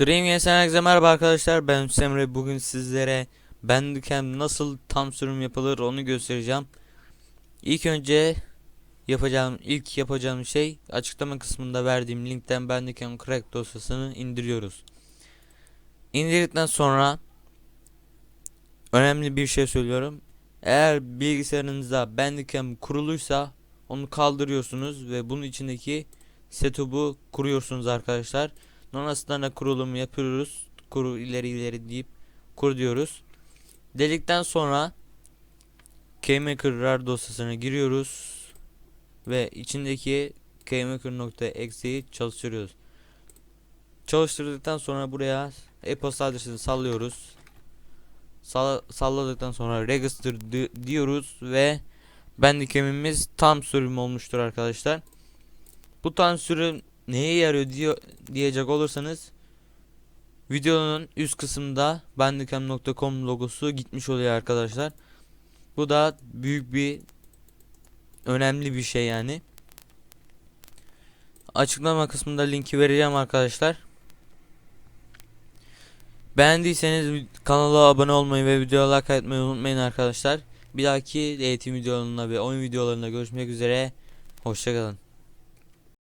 Dream Games'ten herkese merhaba arkadaşlar. Ben Hüseyin Emre. Bugün sizlere Bandicam nasıl tam sürüm yapılır onu göstereceğim. İlk önce yapacağım ilk yapacağım şey açıklama kısmında verdiğim linkten Bandicam Crack dosyasını indiriyoruz. İndirdikten sonra önemli bir şey söylüyorum. Eğer bilgisayarınızda Bandicam kuruluysa onu kaldırıyorsunuz ve bunun içindeki setup'u kuruyorsunuz arkadaşlar Sonrasında kurulumu yapıyoruz. Kuru ileri ileri deyip kur diyoruz. Dedikten sonra KMaker RAR dosyasına giriyoruz. Ve içindeki kmaker.exe'yi çalıştırıyoruz. Çalıştırdıktan sonra buraya e-posta adresini sallıyoruz. Sall salladıktan sonra register di diyoruz ve Bandicam'imiz tam sürüm olmuştur arkadaşlar. Bu tam sürüm neye yarıyor diyor diyecek olursanız videonun üst kısmında bandicam.com logosu gitmiş oluyor arkadaşlar. Bu da büyük bir önemli bir şey yani. Açıklama kısmında linki vereceğim arkadaşlar. Beğendiyseniz kanala abone olmayı ve videoya like atmayı unutmayın arkadaşlar. Bir dahaki eğitim videolarında ve oyun videolarında görüşmek üzere. Hoşçakalın.